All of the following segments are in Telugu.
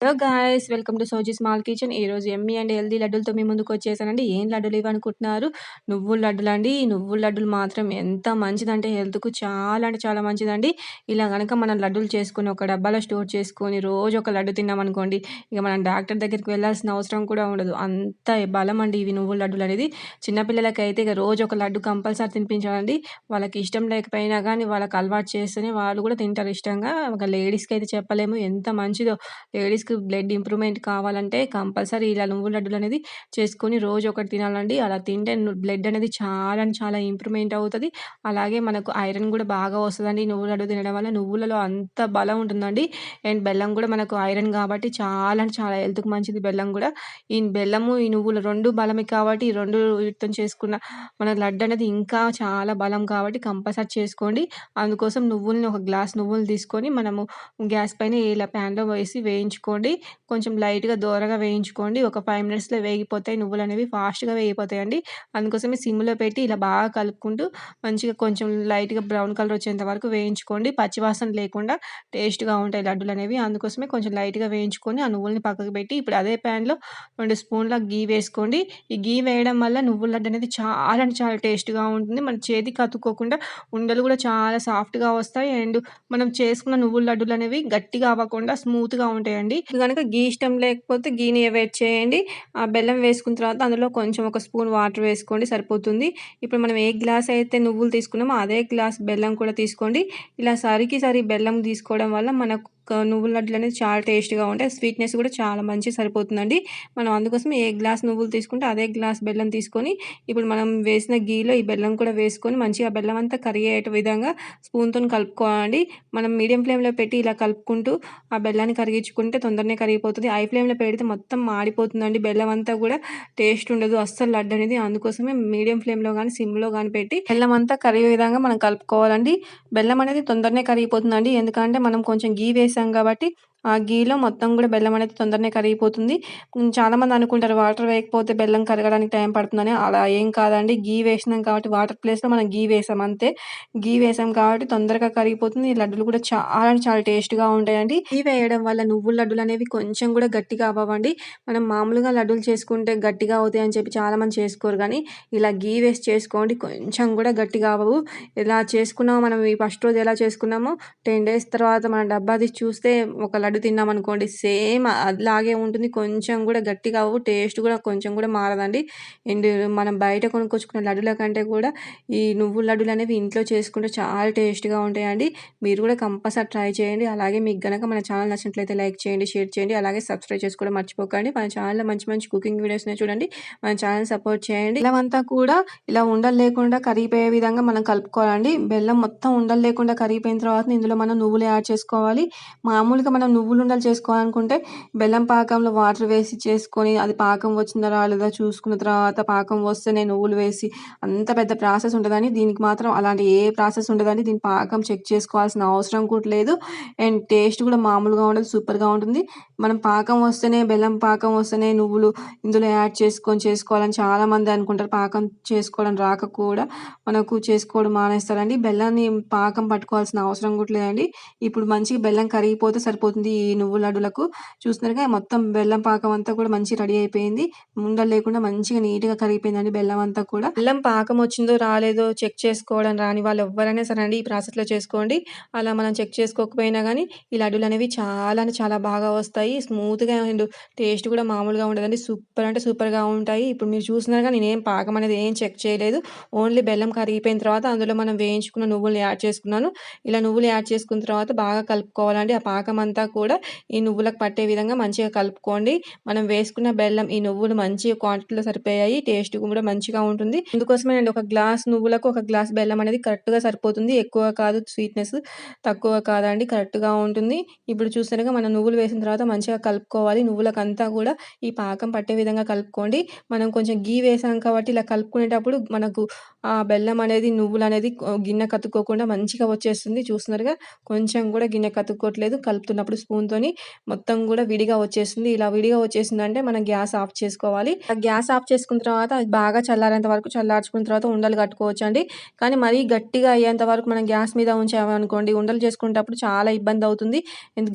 Hello guys welcome to Soji small kitchen ఈరోజు ఎమ్మి అండ్ హెల్దీ లడ్డులతో మీ ముందుకు వచ్చేసానండి. ఏం లడ్డులు ఇవి నువ్వుల లడ్డులు అండి. ఈ నువ్వుల లడ్డులు మాత్రం ఎంత మంచిదంటే హెల్త్కు చాలా అంటే చాలా మంచిదండి. ఇలా కనుక మనం లడ్డులు చేసుకుని ఒక డబ్బాలో స్టోర్ చేసుకొని రోజు ఒక లడ్డు తిన్నామనుకోండి ఇక మనం డాక్టర్ దగ్గరికి వెళ్ళాల్సిన అవసరం కూడా ఉండదు. అంత బలం అండి ఇవి నువ్వుల లడ్డులు అనేది. చిన్నపిల్లలకి అయితే ఇక రోజు ఒక లడ్డు కంపల్సరీ తినిపించాలండి. వాళ్ళకి ఇష్టం లేకపోయినా కానీ వాళ్ళకి అలవాటు చేస్తేనే వాళ్ళు కూడా తింటారు ఇష్టంగా. ఒక లేడీస్కి అయితే చెప్పలేము. ఎంత మంచిదో లేడీస్ లేడీస్కి బ్లడ్ ఇంప్రూవ్మెంట్ కావాలంటే కంపల్సరీ ఇలా నువ్వుల లడ్డులు అనేది చేసుకొని రోజు ఒకటి తినాలండి. అలా తింటే బ్లడ్ అనేది చాలా చాలా ఇంప్రూవ్మెంట్ అవుతుంది. అలాగే మనకు ఐరన్ కూడా బాగా వస్తుందండి. నువ్వుల లడ్డు తినడం వల్ల నువ్వులలో అంత బలం ఉంటుందండి. అండ్ బెల్లం కూడా మనకు ఐరన్ కాబట్టి చాలా చాలా హెల్త్కి మంచిది బెల్లం కూడా. ఈ బెల్లము ఈ నువ్వులు రెండు బలమే కాబట్టి ఈ రెండు వీటితో చేసుకున్న మన లడ్డు అనేది ఇంకా చాలా బలం కాబట్టి కంపల్సరీ చేసుకోండి. అందుకోసం నువ్వుల్ని ఒక గ్లాస్ నువ్వులు తీసుకొని మనము గ్యాస్ పైన ఇలా ప్యాన్లో వేసి వేయించుకోండి. కొంచెం లైట్గా దూరగా వేయించుకోండి. ఒక ఫైవ్ మినిట్స్లో వేగిపోతాయి. నువ్వులు అనేవి ఫాస్ట్గా వేగిపోతాయండి. అందుకోసమే సిమ్లో పెట్టి ఇలా బాగా కలుపుకుంటూ మంచిగా కొంచెం లైట్గా బ్రౌన్ కలర్ వచ్చేంత వరకు వేయించుకోండి. పచ్చివాసన లేకుండా టేస్ట్గా ఉంటాయి లడ్డులు అనేవి అందుకోసమే కొంచెం లైట్గా వేయించుకొని ఆ నువ్వుల్ని పక్కకు పెట్టి ఇప్పుడు అదే ప్యాన్లో రెండు స్పూన్ల గీ వేసుకోండి. ఈ గీ వేయడం వల్ల నువ్వుల లడ్డు అనేది చాలా అంటే చాలా టేస్ట్గా ఉంటుంది. మన చేతికి అతుక్కోకుండా ఉండలు కూడా చాలా సాఫ్ట్గా వస్తాయి. అండ్ మనం చేసుకున్న నువ్వుల లడ్డులు అనేవి గట్టిగా అవ్వకుండా స్మూత్గా ఉంటాయండి. కనుక గీ ఇష్టం లేకపోతే గీని అవాయిడ్ చేయండి. ఆ బెల్లం వేసుకున్న తర్వాత అందులో కొంచెం ఒక స్పూన్ వాటర్ వేసుకోండి సరిపోతుంది. ఇప్పుడు మనం ఏ గ్లాస్ అయితే నువ్వులు తీసుకున్నామో అదే గ్లాస్ బెల్లం కూడా తీసుకోండి. ఇలా సరికి సరి బెల్లం తీసుకోవడం వల్ల మనకు నువ్వుల లడ్డులు అనేది చాలా టేస్ట్గా ఉంటాయి. స్వీట్నెస్ కూడా చాలా మంచి సరిపోతుందండి. మనం అందుకోసం ఏ గ్లాస్ నువ్వులు తీసుకుంటే అదే గ్లాస్ బెల్లం తీసుకొని ఇప్పుడు మనం వేసిన గీలో ఈ బెల్లం కూడా వేసుకొని మంచిగా బెల్లం అంతా కరిగేట విధంగా స్పూన్తో కలుపుకోవాలండి. మనం మీడియం ఫ్లేమ్లో పెట్టి ఇలా కలుపుకుంటూ ఆ బెల్లాన్ని కరిగించుకుంటే తొందరనే కరిగిపోతుంది. ఐ ఫ్లేమ్లో పెడితే మొత్తం మాడిపోతుందండి. బెల్లం అంతా కూడా టేస్ట్ ఉండదు. అస్సలు లడ్డు అనేది అందుకోసమే మీడియం ఫ్లేమ్లో కానీ సిమ్లో కానీ పెట్టి బెల్లం అంతా కరిగే విధంగా మనం కలుపుకోవాలండి. బెల్లం అనేది తొందరనే కరిగిపోతుందండి. ఎందుకంటే మనం కొంచెం గీ వేసాం వేసాం కాబట్టి ఆ గీలో మొత్తం కూడా బెల్లం అనేది తొందరనే కరిగిపోతుంది. చాలామంది అనుకుంటారు వాటర్ వేయకపోతే బెల్లం కరగడానికి టైం పడుతుందని. అలా ఏం కాదండి. గీ వేసినాం కాబట్టి వాటర్ ప్లేస్లో మనం గీ వేసాం అంతే. గీ వేసాం కాబట్టి తొందరగా కరిగిపోతుంది. ఈ లడ్డులు కూడా చాలా చాలా టేస్ట్గా ఉంటాయండి. గీ వేయడం వల్ల నువ్వుల లడ్డులు అనేవి కొంచెం కూడా గట్టిగా అవ్వండి మనం మామూలుగా లడ్డులు చేసుకుంటే గట్టిగా అవుతాయి అని చెప్పి చాలామంది చేసుకోరు కానీ ఇలా గీ వేసి చేసుకోండి కొంచెం కూడా గట్టిగా అవ్వవు. ఇలా చేసుకున్నామో మనం ఈ ఫస్ట్ రోజు ఎలా చేసుకున్నామో టెన్ డేస్ తర్వాత మన డబ్బా తీసి చూస్తే ఒక లడ్డు తిన్నామనుకోండి సేమ్ అలాగే ఉంటుంది. కొంచెం కూడా గట్టిగా కావు టేస్ట్ కూడా కొంచెం కూడా మారదండి. అండ్ మనం బయట కొనుక్కొచ్చుకున్న లడ్డుల కంటే కూడా ఈ నువ్వుల లడ్డులు అనేవి ఇంట్లో చేసుకుంటే చాలా టేస్ట్గా ఉంటాయండి. మీరు కూడా కంపల్సరీ ట్రై చేయండి. అలాగే మీకు గనక మన ఛానల్ నచ్చినట్లయితే లైక్ చేయండి షేర్ చేయండి. అలాగే సబ్స్క్రైబ్ చేసుకోవడం మర్చిపోకండి. మన ఛానల్లో మంచి మంచి కుకింగ్ వీడియోస్ని చూడండి. మన ఛానల్ సపోర్ట్ చేయండి. బెల్లం అంతా కూడా ఇలా ఉండలు లేకుండా కరిగిపోయే విధంగా మనం కలుపుకోవాలండి. బెల్లం మొత్తం ఉండలు లేకుండా కరిగిపోయిన తర్వాత ఇందులో మనం నువ్వులు యాడ్ చేసుకోవాలి. మామూలుగా మనం నువ్వులు ఉండలు చేసుకోవాలనుకుంటే బెల్లం పాకంలో వాటర్ వేసి చేసుకొని అది పాకం వచ్చిందా లేదా చూసుకున్న తర్వాత పాకం వస్తేనే నువ్వులు వేసి అంత పెద్ద ప్రాసెస్ ఉంటుందని దీనికి మాత్రం అలాంటి ఏ ప్రాసెస్ ఉండదండి దీని పాకం చెక్ చేసుకోవాల్సిన అవసరం కూడా లేదు. అండ్ టేస్ట్ కూడా మామూలుగా ఉండదు సూపర్గా ఉంటుంది. మనం పాకం వస్తేనే బెల్లం పాకం వస్తేనే నువ్వులు ఇందులో యాడ్ చేసుకొని చేసుకోవాలని చాలామంది అనుకుంటారు. పాకం చేసుకోవడం రాక కూడా మనకు చేసుకోవడం మానేస్తారండి. బెల్లాన్ని పాకం పట్టుకోవాల్సిన అవసరం కూడా లేదండి. ఇప్పుడు మంచిగా బెల్లం కరిగిపోతే సరిపోతుంది. ఈ నువ్వు లడ్డులకు చూస్తున్నారుగా మొత్తం బెల్లం పాకం అంతా కూడా మంచి రెడీ అయిపోయింది. ఉండలు లేకుండా మంచిగా నీట్గా కరిగిపోయిందండి బెల్లం అంతా కూడా. బెల్లం పాకం వచ్చిందో రాలేదో చెక్ చేసుకోవడం రాని వాళ్ళు ఎవరైనా సరే అండి ఈ ప్రాసెస్లో చేసుకోండి. అలా మనం చెక్ చేసుకోకపోయినా కానీ ఈ లడ్డులు అనేవి చాలా చాలా బాగా వస్తాయి. స్మూత్గా అండ్ టేస్ట్ కూడా మామూలుగా ఉండదండి. సూపర్ అంటే సూపర్గా ఉంటాయి. ఇప్పుడు మీరు చూసినారుగా నేనేం పాకం అనేది ఏం చెక్ చేయలేదు. ఓన్లీ బెల్లం కరిగిపోయిన తర్వాత అందులో మనం వేయించుకున్న నువ్వులు యాడ్ చేసుకున్నాను. ఇలా నువ్వులు యాడ్ చేసుకున్న తర్వాత బాగా కలుపుకోవాలండి. ఆ పాకం అంతా కూడా ఈ నువ్వులకు పట్టే విధంగా మంచిగా కలుపుకోండి. మనం వేసుకున్న బెల్లం ఈ నువ్వులు మంచి క్వాంటిటీలో సరిపోయాయి. టేస్ట్ కూడా మంచిగా ఉంటుంది. అందుకోసమే అండి ఒక గ్లాస్ నువ్వులకు ఒక గ్లాస్ బెల్లం అనేది కరెక్ట్గా సరిపోతుంది. ఎక్కువ కాదు స్వీట్నెస్ తక్కువ కాదండి కరెక్ట్గా ఉంటుంది. ఇప్పుడు చూసినగా మనం నువ్వులు వేసిన తర్వాత మంచిగా కలుపుకోవాలి. నువ్వులకంతా కూడా ఈ పాకం పట్టే విధంగా కలుపుకోండి. మనం కొంచెం గీ వేసాం కాబట్టి ఇలా కలుపుకునేటప్పుడు మనకు ఆ బెల్లం అనేది నువ్వులు అనేది గిన్నె కత్తుకోకుండా మంచిగా వచ్చేస్తుంది. చూస్తున్నారుగా కొంచెం కూడా గిన్నె కతుక్కోవట్లేదు కలుపుతున్నప్పుడు స్పూన్‌తోని మొత్తం కూడా విడిగా వచ్చేస్తుంది. ఇలా విడిగా వచ్చేసిందంటే మనం గ్యాస్ ఆఫ్ చేసుకోవాలి. గ్యాస్ ఆఫ్ చేసుకున్న తర్వాత బాగా చల్లారేంత వరకు చల్లార్చుకున్న తర్వాత ఉండలు కట్టుకోవచ్చు అండి కానీ మరీ గట్టిగా అయ్యేంత వరకు మనం గ్యాస్ మీద ఉంచామనుకోండి ఉండలు చేసుకునేటప్పుడు చాలా ఇబ్బంది అవుతుంది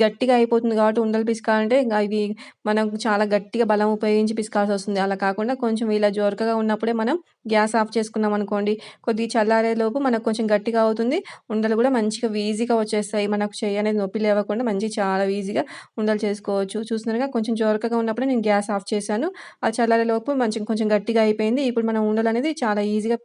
గట్టిగా అయిపోతుంది కాబట్టి ఉండలు పిసుకాలంటే అవి ఇవి మనం చాలా గట్టిగా బలం ఉపయోగించి పిసకాల్సొస్తుంది. అలా కాకుండా కొంచెం ఇలా జోరకగా ఉన్నప్పుడే మనం గ్యాస్ ఆఫ్ చేసుకున్నామనుకోండి కొద్దిగా చల్లారేలోపు మనకు కొంచెం గట్టిగా అవుతుంది. ఉండలు కూడా మంచిగా ఈజీగా వచ్చేస్తాయి. మనకు చెయ్యి అనేది నొప్పి లేవకుండా మంచి చాలా ఈజీగా ఉండలు చేసుకోవచ్చు. చూస్తున్నారుగా కొంచెం జోరకగా ఉన్నప్పుడే నేను గ్యాస్ ఆఫ్ చేశాను. ఆ చల్లారేలోపు మంచి కొంచెం గట్టిగా అయిపోయింది. ఇప్పుడు మనం ఉండలు అనేది చాలా ఈజీగా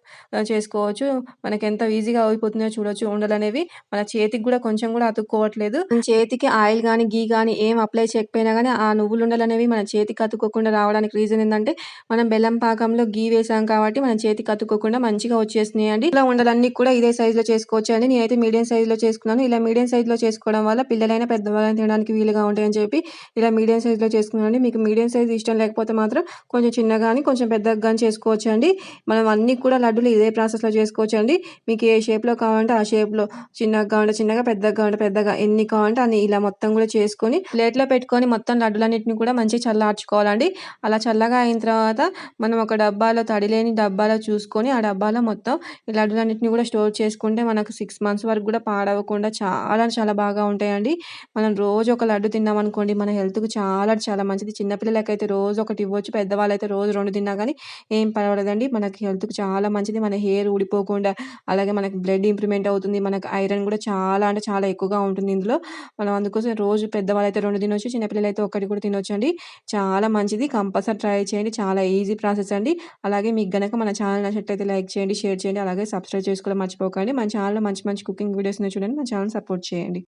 చేసుకోవచ్చు మనకి ఎంత ఈజీగా అయిపోతుందో చూడొచ్చు ఉండలనేవి. మన చేతికి కూడా కొంచెం కూడా అతుక్కోవట్లేదు. చేతికి ఆయిల్ కానీ ఘీ కానీ ఏం అప్లై చేయకపోయినా కానీ ఆ నువ్వులు ఉండలు అనేవి మన చేతికి అతుక్కోకుండా రావడానికి రీజన్ ఏంటంటే మనం బెల్లం పాకంలో గీ వేసాం కాబట్టి మన చేతికి అతుక్కోకుండా మంచిగా వచ్చేసినాయండి. ఇలా ఉండలన్నీ కూడా ఇదే సైజులో చేసుకోవచ్చండి. నేనైతే మీడియం సైజులో చేసుకున్నాను. ఇలా మీడియం సైజులో చేసుకోవడం వల్ల పిల్లలైనా, పెద్దవాళ్ళైనా తినడానికి వీలుగా ఉంటాయని చెప్పి ఇలా మీడియం సైజులో చేసుకున్నానండి. మీకు మీడియం సైజ్ ఇష్టం లేకపోతే మాత్రం కొంచెం చిన్నగా కానీ కొంచెం పెద్దగా చేసుకోవచ్చు అండి మనం అన్నీ కూడా లడ్డూలు ఇదే ప్రాసెస్‌లో చేసుకోవచ్చు అండి మీకు ఏ షేప్‌లో కావాలంటే ఆ షేప్‌లో చిన్నగా కావాలంటే చిన్నగా, పెద్దగా కావాలంటే పెద్దగా ఎన్ని కావాలంటే అన్ని ఇలా మొత్తం కూడా చేసుకొని ప్లేట్‌లో పెట్టుకొని మొత్తం లడ్డులన్నింటినీ కూడా మంచిగా చల్లార్చుకోవాలండి. అలా చల్లగా అయిన తర్వాత మనం ఒక డబ్బాలో తడిలేని డబ్బాలో చూసుకొని ఆ డబ్బాలో మొత్తం ఈ లడ్డూలన్నిటిని కూడా స్టోర్ చేసుకుంటే మనకు సిక్స్ మంత్స్ వరకు కూడా పాడవకుండా చాలా చాలా బాగా ఉంటాయండి. మనం రోజు రోజు ఒక లడ్డు తిన్నామనుకోండి మన హెల్త్‌కి చాలా చాలా మంచిది. చిన్నపిల్లలకైతే రోజు ఒకటి ఇవ్వచ్చు. పెద్దవాళ్ళైతే రోజు రెండు తిన్నా కానీ ఏం పర్వాలేదండి. మనకి హెల్త్‌కి చాలా మంచిది. మన హెయిర్ ఊడిపోకుండా అలాగే మనకి బ్లడ్ ఇంప్రూవ్‌మెంట్ అవుతుంది. మనకు ఐరన్ కూడా చాలా అంటే చాలా ఎక్కువగా ఉంటుంది ఇందులో. మనం అందుకోసం రోజు పెద్దవాళ్ళైతే రెండు తినొచ్చు. చిన్నపిల్లలు అయితే ఒకటి కూడా తినొచ్చండి. చాలా మంచిది. కంపల్సరీ ట్రై చేయండి. చాలా ఈజీ ప్రాసెస్ అండి. అలాగే మీకు గనక మన ఛానల్ నచ్చినట్లయితే లైక్ చేయండి, షేర్ చేయండి. అలాగే సబ్స్క్రైబ్ చేసుకోవడం మర్చిపోకండి. మన ఛానల్‌లో మంచి మంచి కుకింగ్ వీడియోస్ని చూడండి. మన ఛానల్ సపోర్ట్ చేయండి.